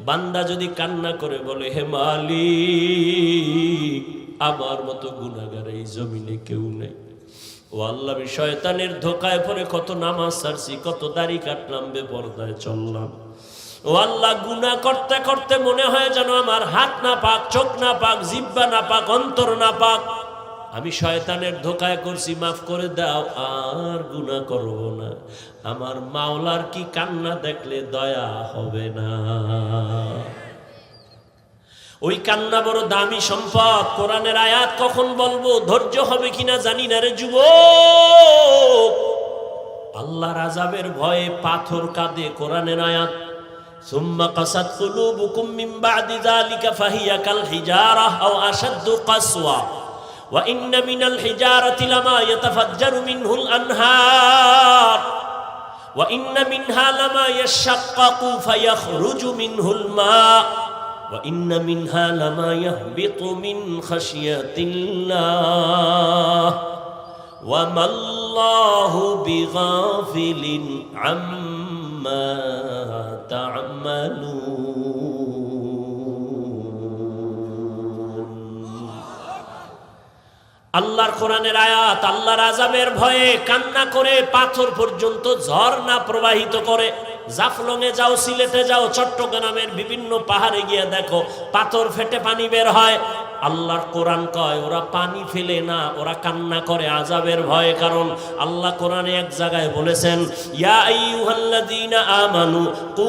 বান্দা যদি কান্না করে বলে, হে মালিক, আমার মতো গুণাগার এই জমিনে কেউ নেই। ও আল্লাহ শয়তানের ধোকায় পরে কত নামাজ সারছি, কত দাড়ি কাটলাম, বেপরদায় চললাম। ও আল্লাহ গুনা করতে করতে মনে হয় যেন আমার হাত না পাক, চোখ না পাক, জিব্বা না পাক, অন্তর না পাক। আমি শয়তানের ধোকায় করছি, মাফ করে দাও, আর গুনাহ করব না। আমার মাওলার কি কান্না দেখলে দয়া হবে না? ওই কান্না বড় দামি সম্পদ। কোরআনের আয়াত কখন বলব? ধৈর্য হবে কিনা জানি না রে যুব আল্লাহ রাজাবের ভয়ে পাথর কাঁদে কোরআনের আয়াত। আল্লা কাল ওয়া وإن منها لما يشقق فيخرج منه الماء وإن منها لما يهبط من خشية الله وما الله بغافل عما تعملون আল্লাহর কোরআনের আয়াত, আল্লাহর আজাবের ভয়ে কান্না করে পাথর পর্যন্ত ঝর্ণা প্রবাহিত করে। জাফলংয়ে যাও, সিলেটে যাও, চট্টগ্রামের বিভিন্ন পাহাড়ে গিয়ে দেখো পাথর ফেটে পানি বের হয়। আল্লাহর কোরআন কয়, ওরা পানি ফেলে না, ওরা কান্না করে আজাবের ভয়ে। কারণ আল্লাহ কোরআনে এক জায়গায় বলেছেন, ইয়া আমানু কু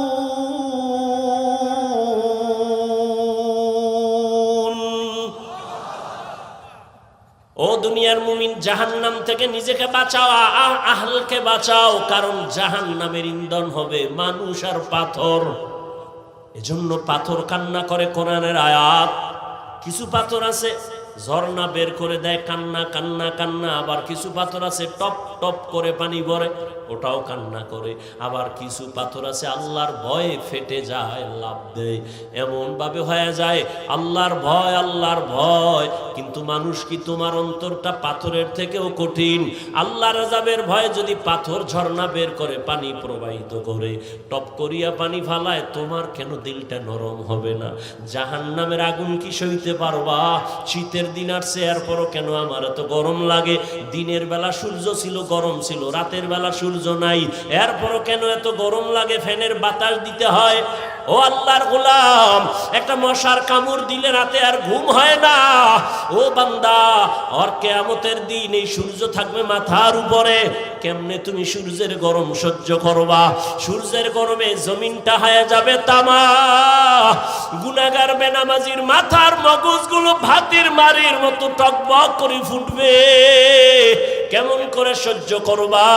ও দুনিয়ার মুমিন, জাহান্নাম থেকে নিজেকে বাঁচাও আহলকে বাঁচাও, কারণ জাহান্নামের ইন্ধন হবে মানুষ আর পাথর। এজন্য পাথর কান্না করে কোরআনের আয়াত। কিছু পাথর আছে ঝর্ণা বের করে দেয়, কান্না কান্না কান্না, আবার কিছু পাথর আছে, টপ টপ করে পানি ভরে, ওটাও কান্না করে। আবার কিছু পাথর আছে, আল্লাহর ভয়ে ফেটে যায়, লাভ দেয়। এমনভাবে হয়ে যায়, আল্লাহর ভয় আল্লাহর ভয়। কিন্তু মানুষ কি তোমার অন্তরটা পাথরের থেকেও কঠিন? আল্লাহ রাজাবের ভয়ে যদি পাথর ঝর্ণা বের করে, পানি প্রবাহিত করে, টপ করিয়া পানি ফালায়, তোমার কেন দিলটা নরম হবে না? জাহান নামের আগুন কি সইতে পারবা? শীতের দিন আসছে এরপরও কেন? আমার এত গরম লাগে। দিনের বেলা সূর্য ছিল, গরম ছিল। রাতের বেলা সূর্য নাই। এরপরও কেন এত গরম লাগে? ফ্যানের বাতাস দিতে হয়। ও আল্লাহর গোলাম, একটা মশার কামড় দিলে রাতে আর ঘুম হয় না। ও বান্দা, আর কেয়ামতের দিন এই সূর্য থাকবে মাথার উপরে। কেমনে তুমি সূর্যের গরম সহ্য করবা? সূর্যের গরমে জমিনটা হয়ে যাবে তামা। গুনাগার বেনামাজির মাথার মগজগুলো ভাতির মারির মতো টকবক করে ফুটবে। কেমন করে সহ্য করবা?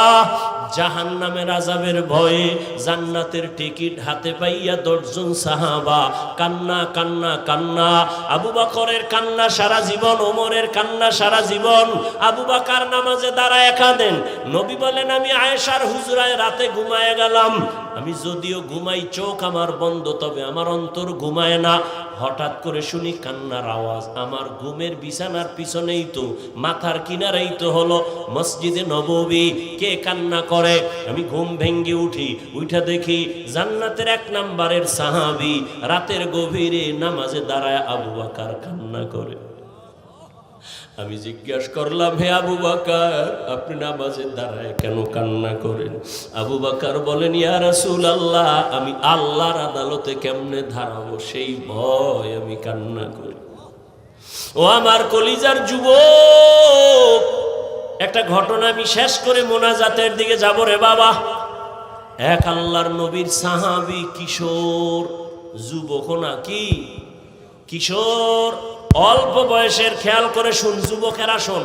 জাহান নামের আজাবের ভয়ে জান্নাতের টিকিট হাতে পাইয়া দশজন সাহাবা কান্না কান্না কান্না। আবু বকরের কান্না সারা জীবন, ওমরের কান্না সারা জীবন। আবু বাকার নামাজে দাঁড়ায় কাঁদেন। নবী বলেন, আমি আয়েশার হুজরায় রাতে ঘুমায় গেলাম। আমি যদিও ঘুমাই, চোখ আমার বন্ধ, তবে আমার অন্তর ঘুমায় না। হঠাৎ করে শুনি কান্নার আওয়াজ। আমার ঘুমের বিছানার পিছনেই তো, মাথার কিনারেই তো হলো মসজিদে নববী। কে কান্না করে? আমি ঘুম ভেঙ্গে উঠি উঠা দেখি জান্নাতের এক নাম্বারের সাহাবি রাতের গভীরে নামাজে দাঁড়ায় আবু বাকার কান্না করে। আমি জিজ্ঞাসা করলাম, হে আবু বাকার, আপনি নামাজের দ্বারায় কেন কান্না করেন? আবু বাকার বলেন, ইয়া রাসূল আল্লাহ আমি আল্লাহর আদালতে কেমনে ধারাবো সেই ভয় আমি কান্না করি। ও আমার কলিজার যুবক, একটা ঘটনা আমি শেষ করে মোনাজাতের দিকে যাব রে বাবা। এক আল্লাহর নবীর সাহাবি কিশোর যুবক না কি? কিশোর অল্প বয়সের খেয়াল করে শুন, যুবকেরা শোন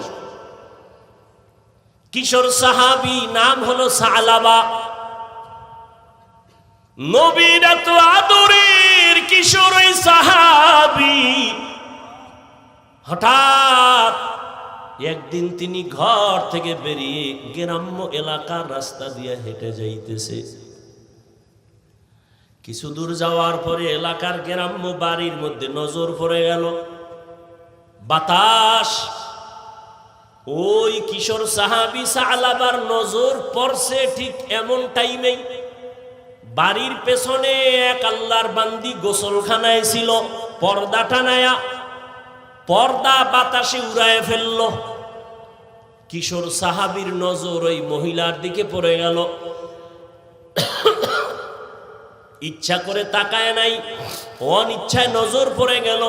কিশোর সাহাবি নাম হলো সালাবা। নবীর এত আদরের কিশোর সাহাবি। হঠাৎ একদিন তিনি ঘর থেকে বেরিয়ে গ্রাম্য এলাকার রাস্তা দিয়ে হেঁটে যাইতেছে। কিছু দূর যাওয়ার পরে এলাকার গ্রাম্য বাড়ির মধ্যে নজর পড়ে গেল। বাতাস। ওই কিশোর সাহাবি সালাবার নজর পড়ছে ঠিক এমন টাইমেই। বাড়ির পেছনে এক আল্লাহর বান্দি গোসলখানায় ছিল, পর্দা টানায়া, পর্দা বাতাসে উড়ায় ফেলল। কিশোর সাহাবির নজর ওই মহিলার দিকে পড়ে গেল। ইচ্ছা করে তাকায় নাই, অনিচ্ছায় নজর পড়ে গেল।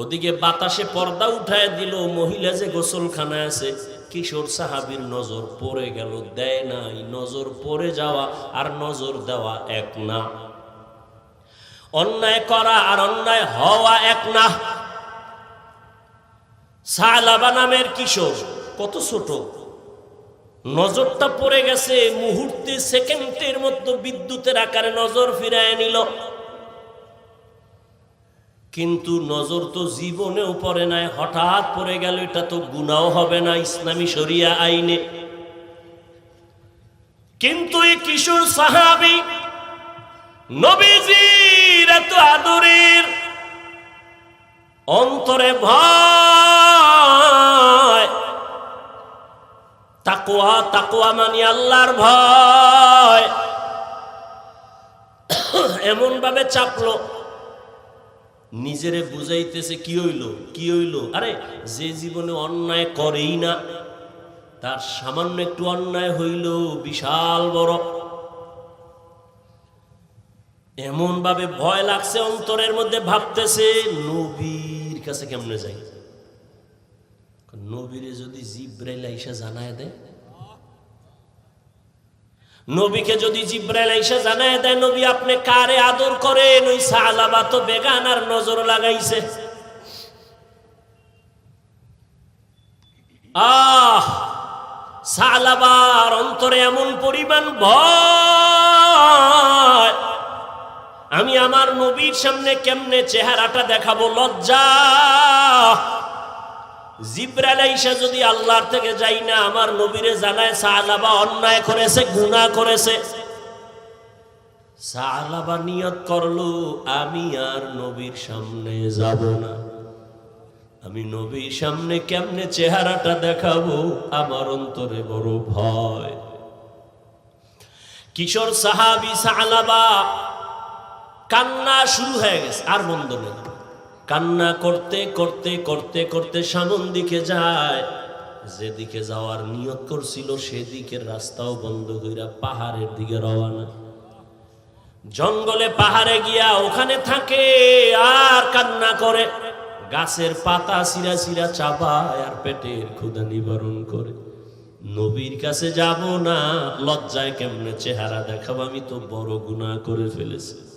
ওদিকে বাতাসে পর্দা উঠায় দিল, মহিলা যে গোসলখানায় আছে, কিশোর সাহাবির নজর পড়ে গেল, দেয় নাই, নজর পড়ে যাওয়া আর নজর দেওয়া এক না। অন্যায় করা আর অন্যায় হওয়া এক না। সালাবা নামের কিশোর কত ছোট, নজরটা পড়ে গেছে, মুহূর্তে সেকেন্ডের মতো বিদ্যুতের আকারে নজর ফিরায় নিল। কিন্তু নজর তো জীবনেও পড়ে নাই। হঠাৎ পড়ে গেল, এটা তো গুনাও হবে না ইসলামী শরিয়া আইনে। কিন্তু এই কিশোর সাহাবি নবীজির এত আদরের অন্তরে ভয়। তাকুয়া তাকুয়া মানি আল্লাহর ভয়। এমন ভাবে চাপলো। নিজেরে বুঝাইতেছে, কি হইল? কি হইল? আরে, যে জীবনে অন্যায় করেই না, তার সামান্য একটু অন্যায় হইল বিশাল বড়। এমন ভাবে ভয় লাগছে, অন্তরের মধ্যে ভাবতেছে, নবীর কাছে কেমনে যাই? নবীরে যদি জিব্রাইল আইসা জানায় দেয় নবীকে যদি জিব্রাইল আইসা জানায় দেয়, নবী, আপনি কারে আদর করেন? ওই সালাবা তো বেগানার নজর লাগাইছে। আহ সালাবার অন্তরে এমন পরিমাণ ভয়। আমি আমার নবীর সামনে কেমনে চেহারাটা দেখাবো? লজ্জা। যদি আল্লাহর থেকে যাই না, আমার নবীরে জানায় সালাবা অন্যায় করেছে করেছে। সালাবা নিয়ত করল, আমি আর নবীর সামনে যাব না। আমি নবীর সামনে কেমনে চেহারাটা দেখাবো? আমার অন্তরে বড় ভয়। কিশোর সাহাবি সালাবা কান্না শুরু হয়ে গেছে, আর বন্ধ নেই। কান্না করতে করতে করতে করতে সামন দিকে যায়। যেদিকে যাওয়ার নিয়ত করছিল, সেদিকের রাস্তাও বন্ধ কইরা পাহাড়ের দিকে রওয়ানা জঙ্গলে পাহাড়ে গিয়া ওখানে থাকে, আর কান্না করে। গাছের পাতা সিরা সিরা চাপায় আর পেটের ক্ষুদা নিবারণ করে। নবীর কাছে যাব না, লজ্জায় কেমনে চেহারা দেখাবো? আমি তো বড় গুনাহ করে ফেলেছি।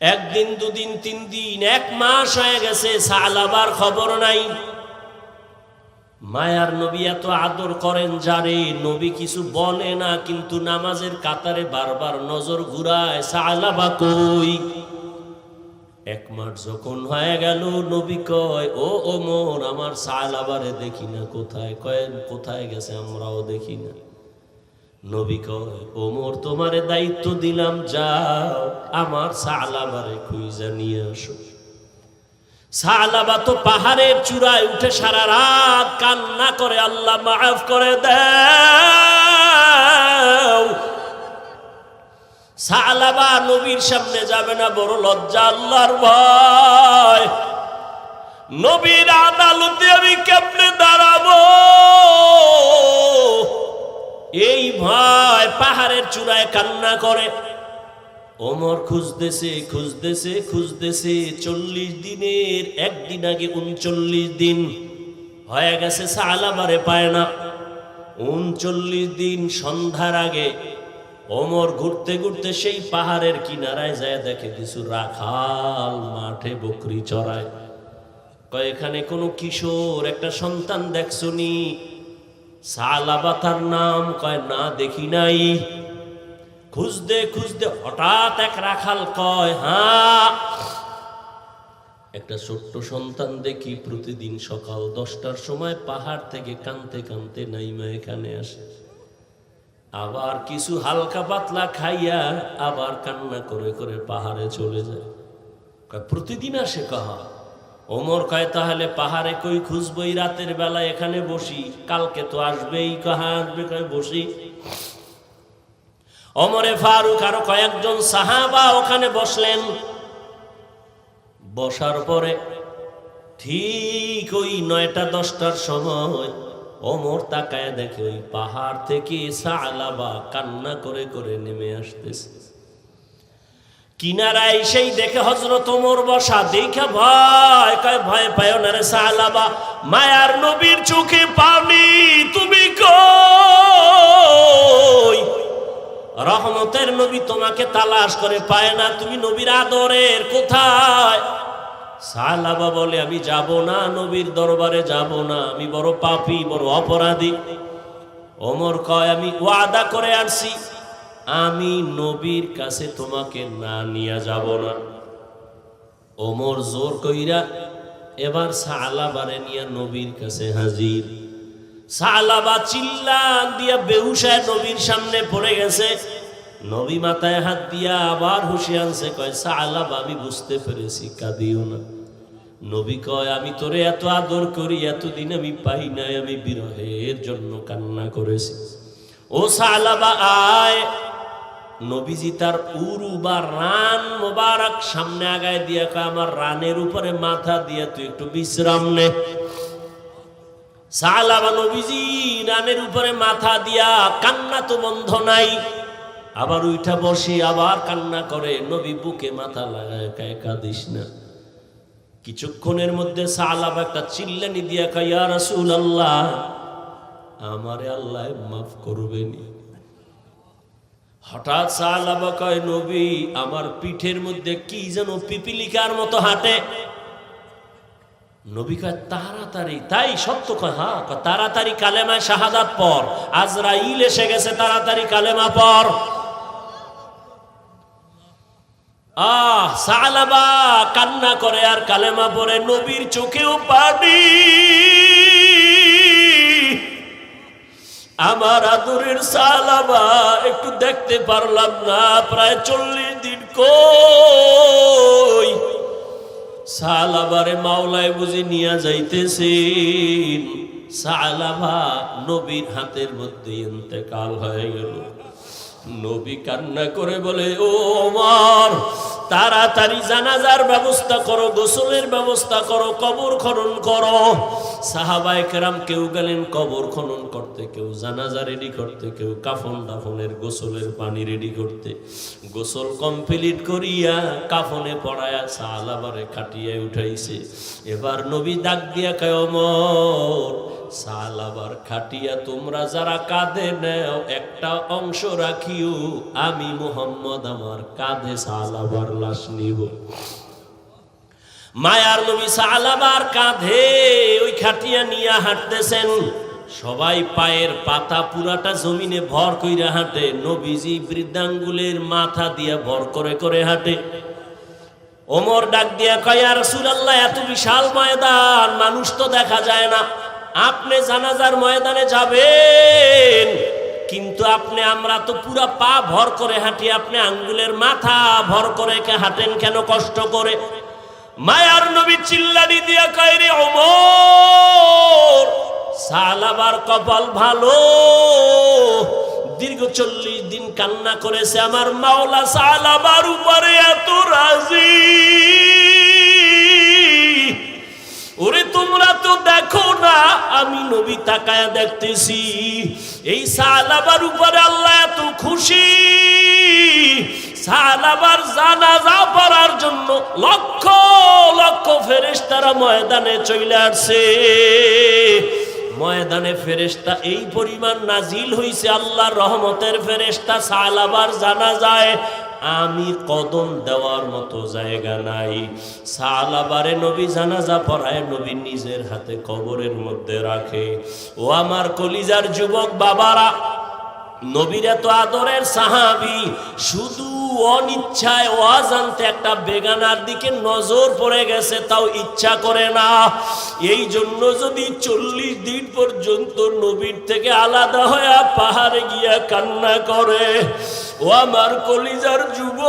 একদিন, দুদিন, তিন দিন, এক মাস হয়ে গেছে সালাবার খবর নাই। মায়ার নবী এত আদর করেন যারে, নবী কিছু বলে না, কিন্তু নামাজের কাতারে বারবার নজর ঘুরায় সালাবা কই? এক মাস যখন হয়ে গেল, নবী কয়, ও ও ওমর, আমার সালাবারে দেখি না, কোথায়? কয় কোথায় গেছে? আমরাও দেখি না। নবী কয়, ওমর, তোমারে দায়িত্ব দিলাম, যাও, আমার সালাবারে খুঁজা নিয়ে আসো। সালাবা তো পাহাড়ের চূড়ায় উঠে সারা রাত কান্না করে, আল্লাহ মাফ করে দাও। সালাবা নবীর সামনে যাবে না, বড় লজ্জা, আল্লাহর ভয়। নবীর আদালতে আমি কেমনে দাঁড়াবো? এই ভয় পাহাড়ের চূড়ায় কান্না করে। ওমর খুঁজতেছে খুঁজতেছে খুঁজতেছে, চল্লিশ দিনের, একদিন আগে উনচল্লিশ দিন। হয়ে গেছে সালাবারে পায় না। উনচল্লিশ দিন সন্ধ্যার আগে ওমর ঘুরতে ঘুরতে সেই পাহাড়ের কিনারায় যায়, দেখে কিছু রাখাল মাঠে বকরি চড়ায়। কয়, এখানে কোনো কিশোর, একটা সন্তান দেখছনি সালাবা তার নাম কয়, না দেখি নাই। খুঁজতে খুঁজতে হঠাৎ এক রাখাল কয় হ্যাঁ। একটা ছোট্ট সন্তান দেখি প্রতিদিন সকাল দশটার সময় পাহাড় থেকে কানতে কানতে নাইমা এখানে আসে। আবার কিছু হালকা পাতলা খাইয়া আবার কান্না করে করে পাহাড়ে চলে যায়। প্রতিদিন আসে কাহা? ওমর কয়, তাহলে পাহাড়ে কই খুঁজবই রাতের বেলা এখানে বসি। কালকে তো আসবেই, কাহা আসবে, কয়, বসি। অমরে ফারুক আরও কয়েকজন সাহাবা ওখানে বসলেন। বসার পরে ঠিক ওই নয়টা দশটার সময় অমর তাকায় দেখে ওই পাহাড় থেকে সালাবা কান্না করে করে নেমে আসতেছে। কিনারায় সেই দেখে হজরত ওমর বসা, দেখে ভয়, কয়, ভয় পায় না রে সালাবা মায়ার নবীর চোখে পানি, তুমি কই? রহমতের নবী তোমাকে তালাশ করে পায় না, তুমি নবীর আদরের কোথায়? সালাবা বলে, আমি যাব না, নবীর দরবারে যাব না, আমি বড় পাপি, বড় অপরাধী। ওমর কয়, আমি ওয়াদা করে আনছি। আমি নবীর কাছে তোমাকে না নিয়ে যাব না। ওমর জোর কইরা এবার সালা সালাবারে নিয়ে নবীর কাছে হাজির। সালাবা চিল্লা দিয়া বেহুশায় নবীর সামনে পড়ে গেছে। নবী মাথায় হাত দিয়া আবার হুশি আনছে, কয় সালাবা আমি বুঝতে পেরেছি, কাঁদিও না। নবী কয়, আমি তোরে এত আদর করি, এতদিন আমি পাই নাই, আমি বিরহের জন্য কান্না করেছি। ও সালাবা আয় নবীজি তার উরু বা রান মোবারক সামনে আগায় দিয়া আমার রানের উপরে মাথা দিয়া তুই একটু বিশ্রাম নে। রানের উপরে মাথা দিয়া কান্না তো বন্ধ নাই। আবার আবার কান্না করে, নবী, বুকে মাথা লাগায় না। কিছুক্ষণের মধ্যে সালাব একটা চিল্লানি দিয়া কয়, ইয়া রাসূল আল্লাহ আমারে আল্লাহ মাফ করবেনি হঠাৎ সালাবা কয়, নবী, আমার পিঠের মধ্যে কি যেন পিপিলিকার মতো হাতে? নবী কয়, তাড়াতাড়ি, তাই সত্য কয় কয়, তাড়াতাড়ি কালেমায় শাহাদাত পর আজরাইল এসে গেছে, তাড়াতাড়ি কালেমা পর আহ কান্না করে আর কালেমা পরে নবীর চোখেও পানি। আমার আদরের সালাবা একটু দেখতে পারলাম না, প্রায় চল্লিশ দিন কই? সালাবারে মাওলায় বুঝি নিয়ে যাইতেছে সালাবা নবীর হাতের মধ্যে ইন্তেকাল হয়ে গেল। নবী কান্না করে বলে, ও আমার তাড়াতাড়ি জানাজার ব্যবস্থা করো, গোসলের ব্যবস্থা করো, কবর খনন করো। সাহাবায়ে কেরাম কেউ গেলেন কবর খনন করতে, কেউ জানাজা রেডি করতে, কেউ কাফন দাফনের গোসলের পানি রেডি করতে। গোসল কমপ্লিট করিয়া কাফনে পড়ায়া সাহাবারে খাটিয়ে উঠাইছে। এবার নবী ডাক দিয়া কয়, ওমর সালাবার খাটিয়া তোমরা যারা কাঁধে নেও, একটা অংশ রাখিও। আমি মোহাম্মদ আমার কাঁধে সালাবার লাশ নিব। মায়ার নবী সালাবার কাঁধে ওই খাটিয়া নিয়ে হাঁটতেছেন। সবাই পায়ের পাতা পুরাটা জমিনে ভর কইরা হাঁটে। নবীজি বৃদ্ধাঙ্গুলের মাথা দিয়া ভর করে করে হাঁটে। ওমর ডাক দিয়া কয়া রাসূলুল্লাহ, এত বিশাল ময়দান, মানুষ তো দেখা যায় না। আপনি জানাজার ময়দানে যাবেন, কিন্তু আপনি আমরা তো পুরা পা ভর করে হাঁটি, আপনি আঙ্গুলের মাথা ভর করে হাঁটেন কেন কষ্ট করে? মায়ার নবী চিল্লানি দিয়া কয়, রে ওমর সালাবার কপাল ভালো। দীর্ঘ চল্লিশ দিন কান্না করেছে আমার মাওলা সালাবার উপরে এত রাজি। তোমরা তো দেখো না, আমি নবী তাকায়া দেখতেছি। এই সালাবার উপরে আল্লাহ এত খুশি। সালাবার জানাজা পড়ার জন্য লক্ষ লক্ষ ফেরেশতারা ময়দানে চলে আসছে ময়দানে ফেরেশতা এই পরিমাণ নাজিল হইছে আল্লাহর রহমতের ফেরেশতা সালাবার জানা যায় আমি কদম দেওয়ার মতো জায়গা নাই। সালাবারে নবী জানাজা পড়ায় নবী নিজের হাতে কবরের মধ্যে রাখে। ও আমার কলিজার যুবক বাবারা নবীর এত আদরের সাহাবি, শুধু অনিচ্ছায় অজান্তে একটা বেগানার দিকে নজর পড়ে গেছে, তাও ইচ্ছা করে না। এই জন্য যদি চল্লিশ দিন পর্যন্ত নবীর থেকে আলাদা হয়ে পাহাড়ে গিয়া কান্না করে, ও আমার কলিজার যুবক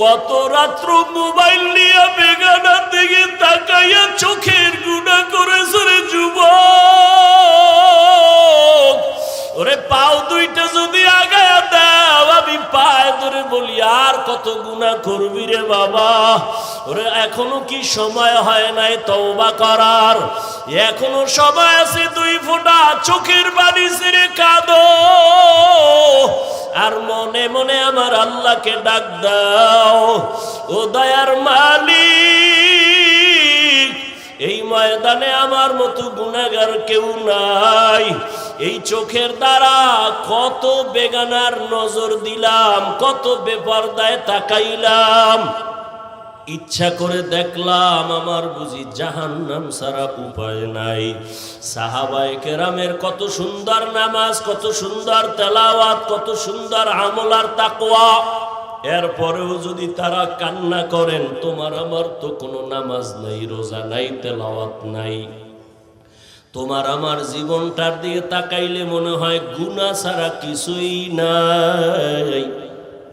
কত রাত্র মোবাইল নিয়ে বেগানার দিকে তাকাইয়া চোখের গুণা করেছে রে যুবক। ওরে পাও দুইটা যদি আগায় দাও, আমি পায়ে ধরে বলি, আর কত গুণা করবি রে বাবা? ওরে, এখনও কি সময় হয় নাই তওবা করার? এখনও সময় আছে দুই ফোঁটা চোখের বাড়ি ছেড়ে কাঁদো। আর মনে মনে আমার আল্লাহকে ডাক দাও, ও দয়ার মালিক, এই ময়দানে আমার মতো গুণাগার কেউ নাই। এই চোখের দ্বারা কত বেগানার নজর দিলাম, কত বেপরদায় তাকাইলাম। ইচ্ছা করে দেখলাম আমার বুঝি জাহান্নাম সারা উপায় নাই। সাহাবায়ে কেরামের কত সুন্দর নামাজ, কত সুন্দর তেলাওয়াত, কত সুন্দর আমলার তাকওয়া। এরপরেও যদি তারা কান্না করেন, তোমার আমার তো কোনো নামাজ নাই, রোজা নাই, তেলাওয়াত নাই। তোমার আমার জীবনটার দিকে তাকাইলে মনে হয় গুণা ছাড়া কিছুই নাই।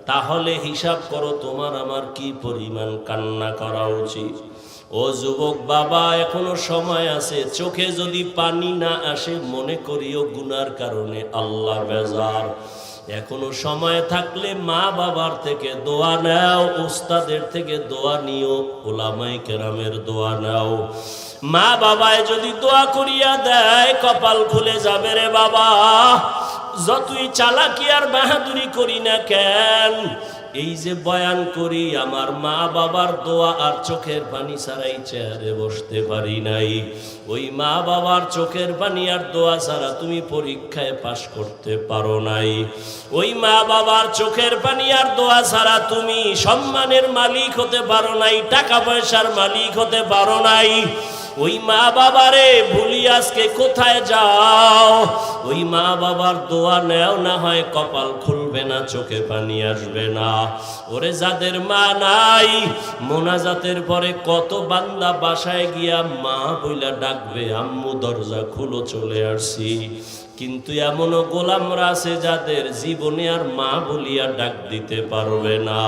তাহলে হিসাব করো তোমার আমার কি পরিমাণ কান্না করা উচিত। ও যুবক বাবা, এখনও সময় আছে, চোখে যদি পানি না আসে, মনে করিও গুনার কারণে আল্লাহ বেজার। এখনও সময় থাকলে মা বাবার থেকে দোয়া নাও, উস্তাদের থেকে দোয়া নিও, ওলামাই কেরামের দোয়া নাও। মা বাবায় যদি দোয়া করিয়া দেয়, কপাল খুলে যাবে রে বাবা। যতই চালাকি আর বাহাদুরি করি না কেন, এই যে বয়ান করি, আমার মা বাবার দোয়া আর চোখের পানি ছাড়াই চেয়ারে বসতে পারি নাই। ওই মা বাবার চোখের পানি আর দোয়া ছাড়া তুমি পরীক্ষায় পাশ করতে পারো নাই। ওই মা বাবার চোখের পানি আর দোয়া ছাড়া তুমি সম্মানের মালিক হতে পারো নাই, টাকা পয়সার মালিক হতে পারো নাই। ওই মা বাবারে ভুলি আজকে কোথায় যাও? ওই মা বাবার দোয়া নেও, না হয় কপাল খুলবে না, চোখে পানি আসবে না। ওরে যাদের মা নাই, মোনাজাতের পরে কত বান্দা বাসায় গিয়া মা বইলা ডাকবে, আম্মু, দরজা খুলো, চলে আসছি কিন্তু এমনও গোলামরা আছে যাদের জীবনে আর মা বলিয়া ডাক দিতে পারবে না।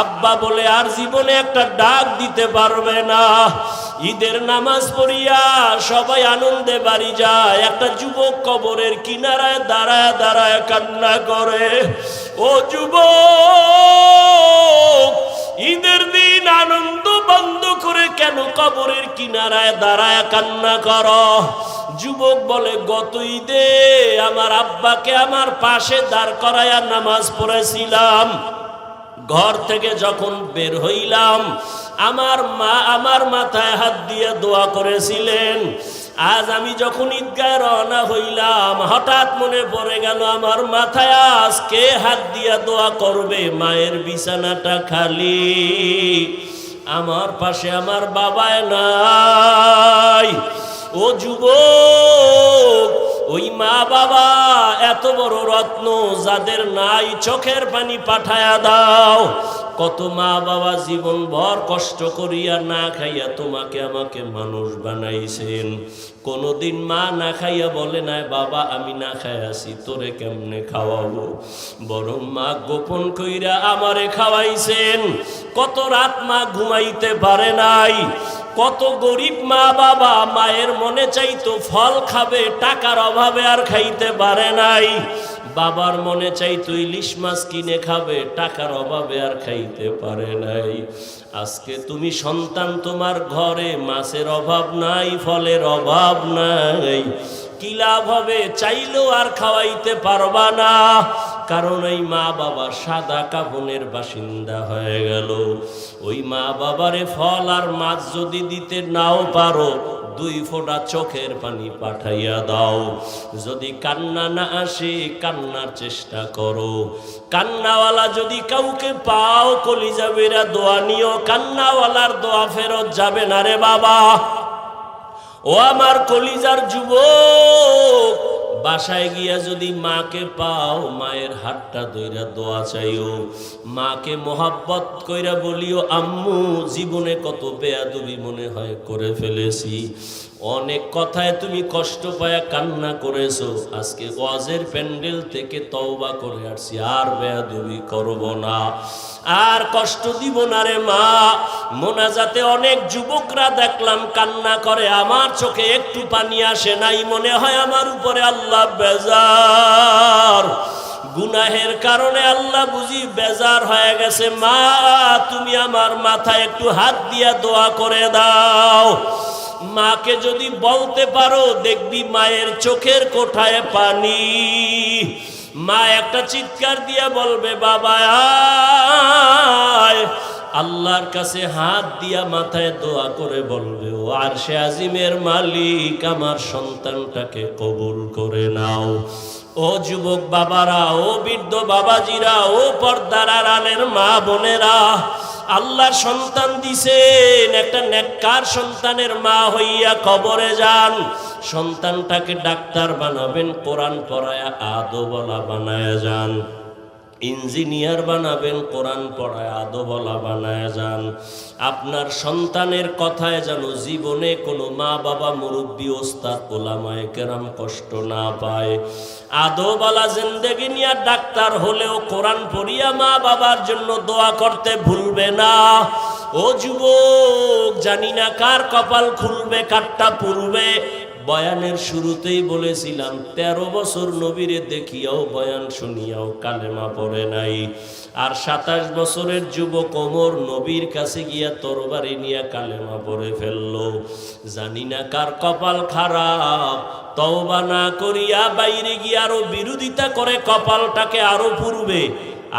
আব্বা বলে, আর জীবনে একটা ডাক দিতে পারবে না। ঈদের নামাজ পড়িয়া সবাই আনন্দে বাড়ি যায়। একটা যুবক কবরের কিনারায় দাঁড়ায় দাঁড়ায় কান্না করে। ও যুবক, ঈদের দিন আনন্দ বন্ধ করে কেন কবরের কিনারায় দাঁড়ায় কান্না কর? যুবক বলে গত ঈদে আমার আব্বাকে আমার পাশে দাঁড় করাইয়া নামাজ পড়েছিলাম ঘর থেকে যখন বের হইলাম, আমার মা, আমার মাথায় হাত দিয়ে দোয়া করেছিলেন। আজ আমি যখন ঈদগায় রওনা হইলাম, হঠাৎ মনে পড়ে গেল, আমার মাথায় আজ কে হাত দিয়া দোয়া করবে? মায়ের বিছানাটা খালি। আমার পাশে আমার বাবায় নাই। ও যুবক, ওই মা বাবা, এত বড় রত্ন যাদের নাই, চোখের পানি পাঠায়া দাও। কত মা বাবা জীবন ভর কষ্ট করিয়া না খাইয়া তোমাকে আমাকে মানুষ বানাইছেন। কোনোদিন মা না খাইয়া বলে নাই বাবা, আমি না খাইয়াছি তোরে কেমনে খাওয়াবো? বরং মা গোপন কইরা আমারে খাওয়াইছেন। কত রাত মা ঘুমাইতে পারে নাই। কত গরিব মা বাবা মায়ের মনে চাইতো ফল খাবে, টাকার অভাবে আর খাইতে পারে নাই। বাবার মনে চাইতো ইলিশ মাছ কিনে খাবে, টাকার অভাবে আর খাইতে পারে নাই। আজকে তুমি সন্তান তোমার ঘরে, মাছের অভাব নাই, ফলের অভাব নাই। কি লাভ হবে? চাইলেও আর খাওয়াইতে পারবা না। কারণ ওই মা বাবা সাদা কাপনের বাসিন্দা হয়ে গেল। ওই মা বাবারে ফল আর মাছ যদি দিতে নাও পারো, দুই ফোঁটা চোখের পানি পাঠাইয়া দাও। যদি কান্না না আসে, কান্নার চেষ্টা করো। কান্নাওয়ালা যদি কাউকে পাও কলিজাবেরা দোয়া নিও। কান্নাওয়ালার দোয়া ফেরত যাবে না রে বাবা। ও আমার কলিজার যুবক, বাসায় গিয়া যদি মাকে পাও, মায়ের হাতটা দইরা দোয়া চাইও। মাকে মোহাব্বত কইরা বলিও, আম্মু, জীবনে কত বেয়াদবি মনে হয় করে ফেলেছি। অনেক কথায় তুমি কষ্ট পায়া কান্না করেছ। আজকে ওয়াজের প্যান্ডেল থেকে তওবা করে আসছি, আর বেয়াদবি করব না। আর কষ্ট দিব না রে মা। মোনাজাতে অনেক যুবকরা দেখলাম কান্না করে, আমার চোখে একটু পানি আসে নাই, মনে হয় আমার উপরে আল্লাহ বেজার। গুনাহের কারণে আল্লাহ বুঝি বেজার হয়ে গেছে। মা, তুমি আমার মাথায় একটু হাত দিয়া দোয়া করে দাও। মাকে যদি বলতে পারো, দেখবি মায়ের চোখের কোঠায় পানি। মা একটা চিৎকার দিয়ে বলবে, বাবা আল্লাহর কাছে হাত দিয়া মাথায় দোয়া করে বলবে, ও আর সে আজিমের মালিক, আমার সন্তানটাকে কবুল করে নাও। ও যুবক বাবারা, ও বৃদ্ধ বাবাজিরা, ও পর্দার আড়ালের মা বোনেরা আল্লাহর সন্তান দিছেন, একটা নেককার সন্তানের মা হইয়া কবরে যান। সন্তানটাকে ডাক্তার বানাবেন, কোরআন পড়ায়া আদবলা বানায়া বানায় যান। ইঞ্জিনিয়ার বানাবেন, কোরআন পড়ায় আদো বলা বানায় যান। আপনার সন্তানের কথায় যেন জীবনে কোনো মা বাবা মুরব্বী, ওস্তাদ, ওলামায় কেরাম কষ্ট না পায়। আদো বলা জিন্দেগি নিয়ে ডাক্তার হলেও কোরআন পড়িয়া মা বাবার জন্য দোয়া করতে ভুলবে না। ও যুবক, জানি না কার কপাল খুলবে, কারটা পুরবে। বয়ানের শুরুতেই বলেছিলাম, তেরো বছর নবীরে দেখিয়াও, বয়ান শুনিয়াও কালেমা পড়ে নাই। আর সাতাশ বছরের যুবক ওমর নবীর কাছে গিয়া তরবারি নিয়ে কালেমা পড়ে ফেলল। জানি না কার কপাল খারাপ। তওবা না করিয়া বাইরে গিয়ে আরও বিরোধিতা করে, কপালটাকে আরও পুরবে।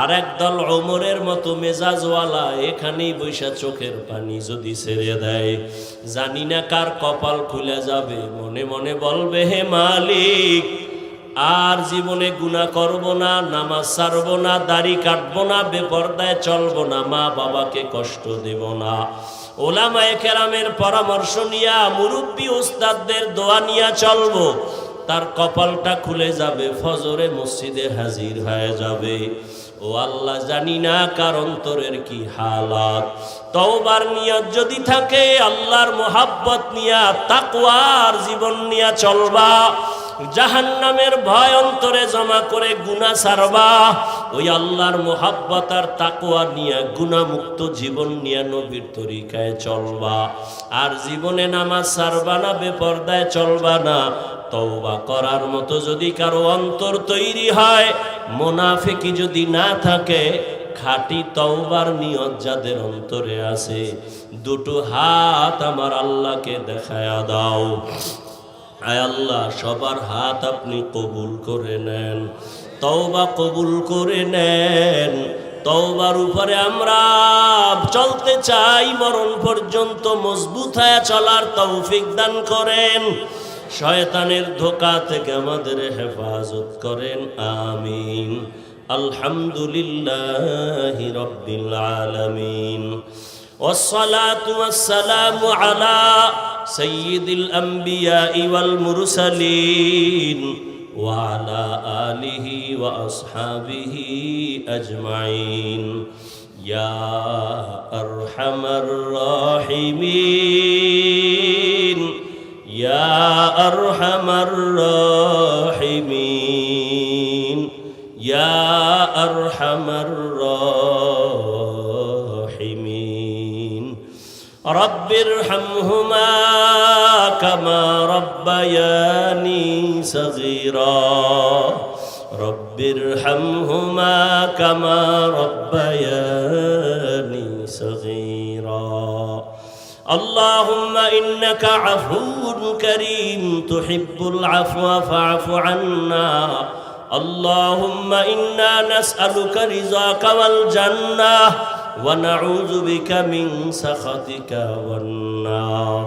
আর একদল অমরের মতো মেজাজওয়ালা, এখানেই বৈশা চোখের পানি যদি ছেড়ে দেয়। জানি না কার কপাল খুলে যাবে, মনে মনে বলবে, হে মালিক, আর জীবনে গুণা করব না, নামাজ ছাড়ব না, দাড়ি কাটবো না, বেপর্দায় চলব না মা বাবাকে কষ্ট দেব না। ওলামায়ে কেরামের পরামর্শ নিয়া মুরব্বী ওস্তাদদের দোয়া নিয়া চলবো। তার কপালটা খুলে যাবে, ফজরে মসজিদে হাজির হয়ে যাবে। ও আল্লাহ জানি না কার অন্তরের কি হালাত। তওবার নিয়ত যদি থাকে, আল্লাহর মোহাব্বত নিয়া, তাকওয়ার জীবন নিয়া চলবা। জাহান্নামের ভয় অন্তরে জমা করে গুনা সারবা। ওই আল্লাহর মোহাব্বত আর তাকওয়া নিয়ে গুণামুক্ত জীবন নিয়ে নবীর তরিকায় চলবা। আর জীবনে নামাজ সারবা না, বেপর্দায় চলবা না তওবা করার মতো যদি কারও অন্তর তৈরি হয়, মোনাফেকি যদি না থাকে, খাঁটি তওবার নিয়ত যাদের অন্তরে আছে, দুটো হাত আমার আল্লাহকে দেখায়া দাও। আয় আল্লাহ, সবার হাত আপনি কবুল করে নেন। তওবা কবুল করে নেন। তওবার উপরে আমরা চলতে চাই, মরণ পর্যন্ত মজবুত হয়ে চলার তৌফিক দান করেন। শয়তানের ধোকা থেকে আমাদের হেফাজত করেন আমিন আলহামদুলিল্লাহ রব্বিল আলামিন والصلاة والسلام على سيد الأنبياء والمرسلين وعلى آله وأصحابه أجمعين يا أرحم الراحمين أرحم الراحمين يا أرحم الراحمين رب ارحمهما كما ربياني صغيرا رب ارحمهما كما ربياني صغيرا اللهم إنك عفو كريم تحب العفو فاعف عنا. اللهم إنا نسألك رضاك والجنة ونعوذ بك من سخطك والنار.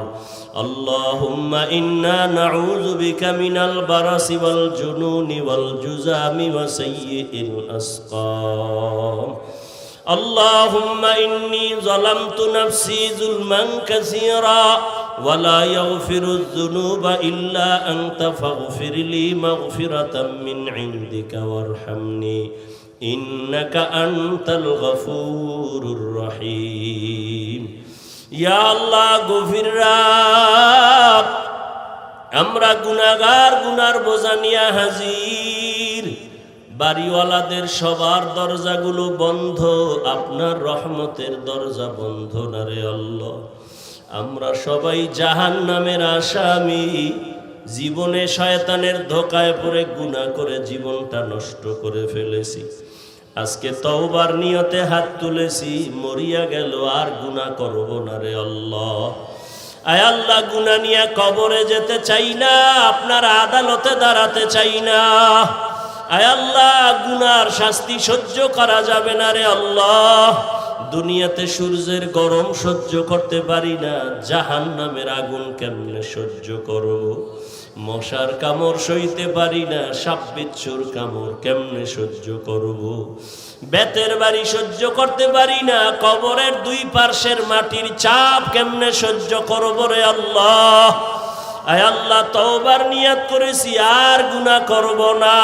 اللهم إنا نعوذ بك من البرص والجنون والجزام وسيء الأسقام. اللهم إني ظلمت نفسي ظلما كثيرا ولا يغفر الذنوب إلا أنت فاغفر لي مغفرة من عندك وارحمني إنك أنت الغفور الرحيم يا الله غفر رب আমরা গুনাগার গুনার বোঝা নিয়া হাজির বাড়িওয়ালাদের সবার দরজাগুলো বন্ধ, আপনার রহমতের দরজা বন্ধ না রে আল্লাহ। আমরা সবাই জাহান নামের আসামি, জীবনে শয়তানের ধোকায় পড়ে গুণা করে জীবনটা নষ্ট করে ফেলেছি। আজকে তওবার নিয়তে হাত তুলেছি, মরিয়া গেল, আর গুণা করব না রে আল্লাহ। আয় আল্লাহ গুনা নিয়ে কবরে যেতে চাই না, আপনার আদালতে দাঁড়াতে চাই না। আয় গুনার শাস্তি সহ্য করা যাবে না রে আল্লাহ। দুনিয়াতে সূর্যের গরম সহ্য করতে পারি না জাহান নামের আগুন কেমনে সহ্য করব? মশার কামড় সইতে পারি না, সাপ কামড় কেমনে সহ্য করব? বেতের বাড়ি সহ্য করতে পারি না, কবরের দুই পার্শ্বের মাটির চাপ কেমনে সহ্য করব রে আল্লাহ? আয় আল্লাহ, তওবার নিয়াত করেছি, আর গুনাহ করব না।